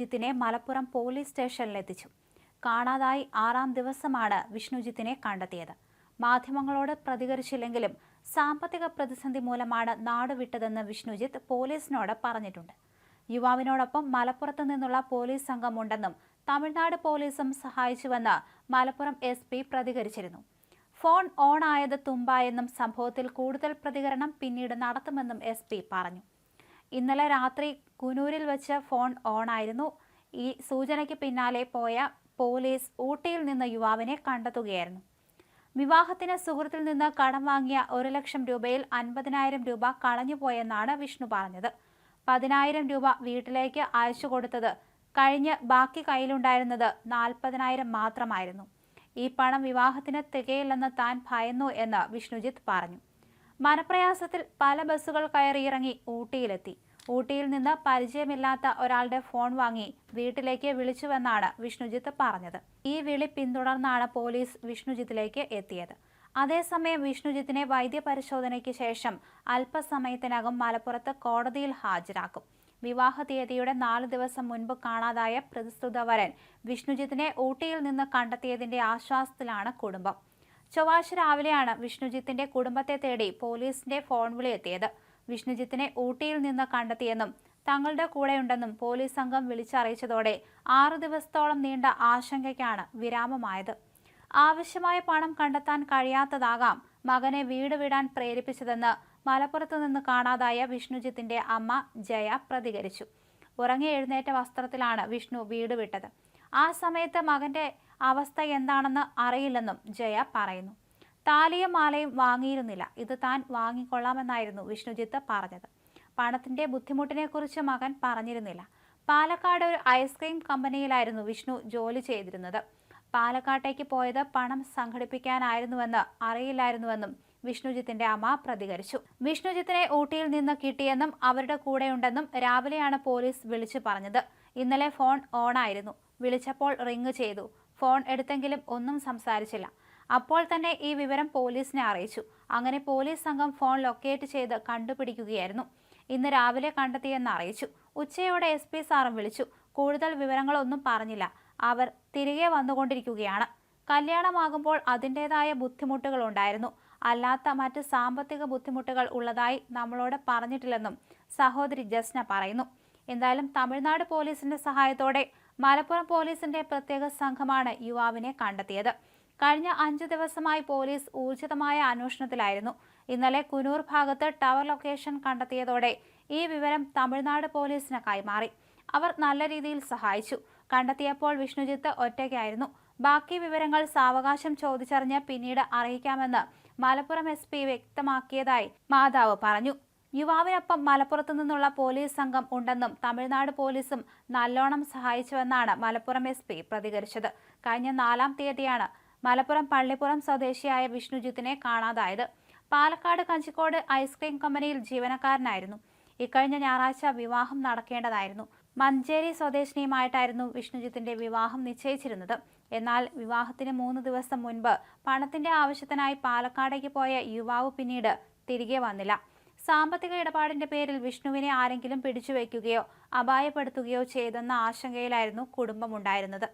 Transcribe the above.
ജിത്തിനെ Malappuram police സ്റ്റേഷനിലെത്തിച്ചു. കാണാതായി ആറാം ദിവസമാണ് വിഷ്ണുജിത്തിനെ കണ്ടെത്തിയത്. മാധ്യമങ്ങളോട് പ്രതികരിച്ചില്ലെങ്കിലും സാമ്പത്തിക പ്രതിസന്ധി മൂലമാണ് നാടുവിട്ടതെന്ന് വിഷ്ണുജിത്ത് പോലീസിനോട് പറഞ്ഞിട്ടുണ്ട്. യുവാവിനോടൊപ്പം മലപ്പുറത്ത് നിന്നുള്ള പോലീസ് സംഘമുണ്ടെന്നും തമിഴ്നാട് പോലീസും സഹായിച്ചുവെന്ന് മലപ്പുറം എസ് പി പ്രതികരിച്ചിരുന്നു. ഫോൺ ഓൺ തുമ്പായെന്നും സംഭവത്തിൽ കൂടുതൽ പ്രതികരണം പിന്നീട് നടത്തുമെന്നും എസ് പറഞ്ഞു. ഇന്നലെ രാത്രി കുനൂരിൽ വെച്ച് ഫോൺ ഓണായിരുന്നു. ഈ സൂചനയ്ക്ക് പിന്നാലെ പോയ പോലീസ് ഊട്ടിയിൽ നിന്ന് യുവാവിനെ കണ്ടെത്തുകയായിരുന്നു. വിവാഹത്തിന് സുഹൃത്തിൽ നിന്ന് കടം വാങ്ങിയ ഒരു ലക്ഷം രൂപയിൽ അൻപതിനായിരം രൂപ കളഞ്ഞുപോയെന്നാണ് വിഷ്ണു പറഞ്ഞത്. പതിനായിരം രൂപ വീട്ടിലേക്ക് അയച്ചു കൊടുത്തത് കഴിഞ്ഞ് ബാക്കി കയ്യിലുണ്ടായിരുന്നത് നാൽപ്പതിനായിരം മാത്രമായിരുന്നു. ഈ പണം വിവാഹത്തിന് തികയില്ലെന്ന് താൻ ഭയന്നു എന്ന് വിഷ്ണുജിത്ത് പറഞ്ഞു. മനപ്രയാസത്തിൽ പല ബസ്സുകൾ കയറിയിറങ്ങി ഊട്ടിയിലെത്തി. ഊട്ടിയിൽ നിന്ന് പരിചയമില്ലാത്ത ഒരാളുടെ ഫോൺ വാങ്ങി വീട്ടിലേക്ക് വിളിച്ചുവെന്നാണ് വിഷ്ണുജിത്ത് പറഞ്ഞത്. ഈ വിളി പിന്തുടർന്നാണ് പോലീസ് വിഷ്ണുജിത്തിലേക്ക് എത്തിയത്. അതേസമയം വിഷ്ണുജിത്തിനെ വൈദ്യപരിശോധനയ്ക്ക് ശേഷം അല്പസമയത്തിനകം മലപ്പുറത്ത് കോടതിയിൽ ഹാജരാക്കും. വിവാഹ തീയതിയുടെ നാല് ദിവസം മുൻപ് കാണാതായ പ്രതിസ്തുത വരൻ വിഷ്ണുജിത്തിനെ ഊട്ടിയിൽ നിന്ന് കണ്ടെത്തിയതിന്റെ ആശ്വാസത്തിലാണ് കുടുംബം. ചൊവ്വാഴ്ച രാവിലെയാണ് വിഷ്ണുജിത്തിന്റെ കുടുംബത്തെ തേടി പോലീസിന്റെ ഫോൺ വിളിയെത്തിയത് വിഷ്ണുജിത്തിനെ ഊട്ടിയിൽ നിന്ന് കണ്ടെത്തിയെന്നും തങ്ങളുടെ കൂടെയുണ്ടെന്നും പോലീസ് സംഘം വിളിച്ചറിയിച്ചതോടെ ആറു ദിവസത്തോളം നീണ്ട ആശങ്കയ്ക്കാണ് വിരാമമായത്. ആവശ്യമായ പണം കണ്ടെത്താൻ കഴിയാത്തതാകാം മകനെ വീട് വിടാൻ പ്രേരിപ്പിച്ചതെന്ന് മലപ്പുറത്തു നിന്ന് കാണാതായ വിഷ്ണുജിത്തിന്റെ അമ്മ ജയ പ്രതികരിച്ചു. ഉറങ്ങി എഴുന്നേറ്റ വസ്ത്രത്തിലാണ് വിഷ്ണു വീട് വിട്ടത്. ആ സമയത്ത് മകന്റെ അവസ്ഥ എന്താണെന്ന് അറിയില്ലെന്നും ജയ പറയുന്നു. താലിയും മാലയും വാങ്ങിയിരുന്നില്ല. ഇത് താൻ വാങ്ങിക്കൊള്ളാമെന്നായിരുന്നു വിഷ്ണുജിത്ത് പറഞ്ഞത്. പണത്തിന്റെ ബുദ്ധിമുട്ടിനെക്കുറിച്ച് മകൻ പറഞ്ഞിരുന്നില്ല. പാലക്കാട് ഒരു ഐസ്ക്രീം കമ്പനിയിലായിരുന്നു വിഷ്ണു ജോലി ചെയ്തിരുന്നത്. പാലക്കാട്ടേക്ക് പോയത് പണം സംഘടിപ്പിക്കാനായിരുന്നുവെന്ന് അറിയില്ലായിരുന്നുവെന്നും വിഷ്ണുജിത്തിന്റെ അമ്മ പ്രതികരിച്ചു. വിഷ്ണുജിത്തിനെ ഊട്ടിയിൽ നിന്ന് കിട്ടിയെന്നും അവരുടെ കൂടെയുണ്ടെന്നും രാവിലെയാണ് പോലീസ് വിളിച്ചു പറഞ്ഞത്. ഇന്നലെ ഫോൺ ഓണായിരുന്നു. വിളിച്ചപ്പോൾ റിങ് ചെയ്തു. ഫോൺ എടുത്തെങ്കിലും ഒന്നും സംസാരിച്ചില്ല. അപ്പോൾ തന്നെ ഈ വിവരം പോലീസിനെ അറിയിച്ചു. അങ്ങനെ പോലീസ് സംഘം ഫോൺ ലൊക്കേറ്റ് ചെയ്ത് കണ്ടുപിടിക്കുകയായിരുന്നു. ഇന്ന് രാവിലെ കണ്ടെത്തിയെന്ന് അറിയിച്ചു. ഉച്ചയോടെ എസ് പി സാറും വിളിച്ചു. കൂടുതൽ വിവരങ്ങളൊന്നും പറഞ്ഞില്ല. അവർ തിരികെ വന്നുകൊണ്ടിരിക്കുകയാണ്. കല്യാണമാകുമ്പോൾ അതിന്റെതായ ബുദ്ധിമുട്ടുകൾ ഉണ്ടായിരുന്നു. അല്ലാത്ത മറ്റ് സാമ്പത്തിക ബുദ്ധിമുട്ടുകൾ ഉള്ളതായി നമ്മളോട് പറഞ്ഞിട്ടില്ലെന്നും സഹോദരി ജസ്ന പറയുന്നു. എന്തായാലും തമിഴ്നാട് പോലീസിന്റെ സഹായത്തോടെ മലപ്പുറം പോലീസിന്റെ പ്രത്യേക സംഘമാണ് യുവാവിനെ കണ്ടെത്തിയത്. കഴിഞ്ഞ അഞ്ചു ദിവസമായി പോലീസ് ഊർജിതമായ അന്വേഷണത്തിലായിരുന്നു. ഇന്നലെ കുനൂർ ഭാഗത്ത് ടവർ ലൊക്കേഷൻ കണ്ടെത്തിയതോടെ ഈ വിവരം തമിഴ്നാട് പോലീസിന് കൈമാറി. അവർ നല്ല രീതിയിൽ സഹായിച്ചു. കണ്ടെത്തിയപ്പോൾ വിഷ്ണുജിത്ത് ഒറ്റയ്ക്കായിരുന്നു. ബാക്കി വിവരങ്ങൾ സാവകാശം ചോദിച്ചറിഞ്ഞ് പിന്നീട് അറിയിക്കാമെന്ന് മലപ്പുറം എസ് വ്യക്തമാക്കിയതായി മാതാവ് പറഞ്ഞു. യുവാവിനൊപ്പം മലപ്പുറത്തു നിന്നുള്ള പോലീസ് സംഘം ഉണ്ടെന്നും തമിഴ്നാട് പോലീസും നല്ലോണം സഹായിച്ചുവെന്നാണ് മലപ്പുറം എസ് പി പ്രതികരിച്ചത്. കഴിഞ്ഞ നാലാം തീയതിയാണ് മലപ്പുറം പള്ളിപ്പുറം സ്വദേശിയായ വിഷ്ണുജിത്തിനെ കാണാതായത്. പാലക്കാട് കഞ്ചിക്കോട് ഐസ്ക്രീം കമ്പനിയിൽ ജീവനക്കാരനായിരുന്നു. ഇക്കഴിഞ്ഞ ഞായറാഴ്ച വിവാഹം നടക്കേണ്ടതായിരുന്നു. മഞ്ചേരി സ്വദേശിനിയുമായിട്ടായിരുന്നു വിഷ്ണുജിത്തിന്റെ വിവാഹം നിശ്ചയിച്ചിരുന്നത്. എന്നാൽ വിവാഹത്തിന് മൂന്ന് ദിവസം മുൻപ് പണത്തിന്റെ ആവശ്യത്തിനായി പാലക്കാടേക്ക് പോയ യുവാവ് പിന്നീട് തിരികെ വന്നില്ല. സാമ്പത്തിക ഇടപാടിന്റെ പേരിൽ വിഷ്ണുവിനെ ആരെങ്കിലും പിടിച്ചുവെക്കുകയോ അപായപ്പെടുത്തുകയോ ചെയ്തെന്ന ആശങ്കയിലായിരുന്നു കുടുംബമുണ്ടായിരുന്നത്